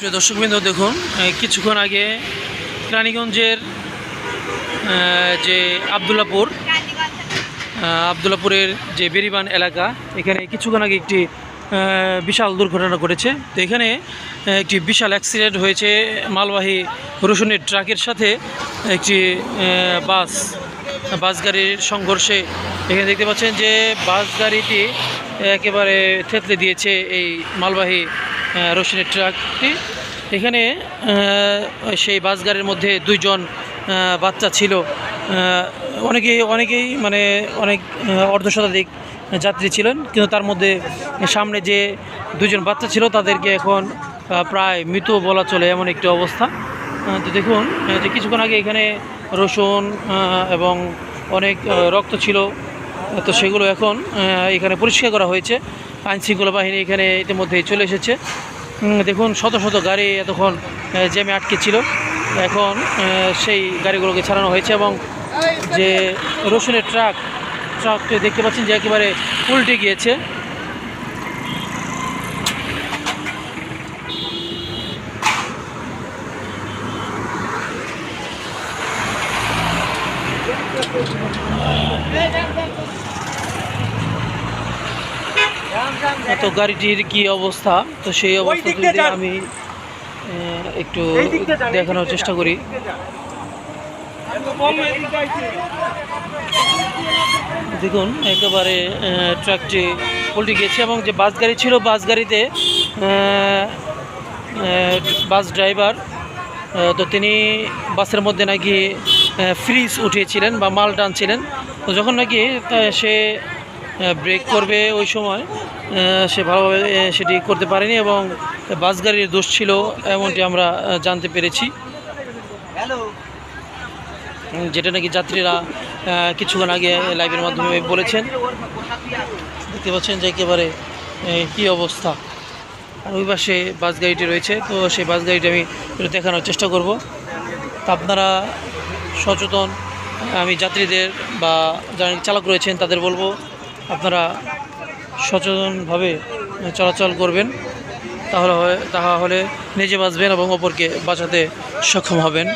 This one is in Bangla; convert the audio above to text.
প্রিয় দর্শকবৃন্দ, দেখুন কিছুক্ষণ আগে রানীগঞ্জের যে আবদুল্লাপুর আবদুল্লাপুরের যে বেরিবান এলাকা, এখানে কিছুক্ষণ আগে একটি বিশাল দুর্ঘটনা ঘটেছে। তো এখানে একটি বিশাল অ্যাক্সিডেন্ট হয়েছে মালবাহী রসুনের ট্রাকের সাথে। একটি বাস বাস গাড়ির সংঘর্ষে এখানে দেখতে পাচ্ছেন যে বাস গাড়িটি একেবারে থেতলে দিয়েছে এই মালবাহী রসুনের ট্রাকটি। এখানে সেই বাস গাড়ির মধ্যে দুইজন বাচ্চা ছিল। অনেকেই অনেকেই মানে অনেক অর্ধশতাধিক যাত্রী ছিলেন, কিন্তু তার মধ্যে সামনে যে দুজন বাচ্চা ছিল, তাদেরকে এখন প্রায় মৃত বলা চলে এমন একটি অবস্থা। তো দেখুন যে কিছুক্ষণ আগে এখানে রসুন এবং অনেক রক্ত ছিল, তো সেগুলো এখন এখানে পরিষ্কার করা হয়েছে। আইনশৃঙ্খলা বাহিনী এখানে ইতিমধ্যেই চলে এসেছে। দেখুন, শত শত গাড়ি এতক্ষণ জ্যামে আটকে ছিল এখন সেই গাড়িগুলোকে ছাড়ানো হয়েছে এবং যে রসুনের ট্রাক ট্রাকটি দেখতে পাচ্ছেন যে একেবারে উল্টে গিয়েছে। তো গাড়িটির কি অবস্থা? তো সেই অবস্থা যদি আমি একটু দেখানোর চেষ্টা করি। দেখুন একেবারে ট্রাকটি উল্টে গিয়েছে এবং যে বাস গাড়ি ছিল বাস গাড়িতে বাস ড্রাইভার তো তিনি বাসের মধ্যে নাকি ফ্রিজ উঠিয়েছিলেন বা মাল টানছিলেন। তো যখন নাকি সে ব্রেক করবে ওই সময়। সে ভালোভাবে সেটি করতে পারেনি এবং বাস গাড়ির দোষ ছিল এমনটি আমরা জানতে পেরেছি। যেটা নাকি যাত্রীরা কিছুক্ষণ আগে লাইভের মাধ্যমে বলেছেন। দেখতে পাচ্ছেন যে একেবারে কী অবস্থা। আর ওই পাশে বাস গাড়িটি রয়েছে তো সেই বাস গাড়িটি আমি দেখানোর চেষ্টা করব। তা আপনারা সচেতন আমি যাত্রীদের বা যারা চালক রয়েছেন তাদের বলব আপনারা সচেতনভাবে চলাচল করবেন তাহলে তাহলে নিজে বাঁচবেন এবং অপরকে বাঁচাতে সক্ষম হবেন।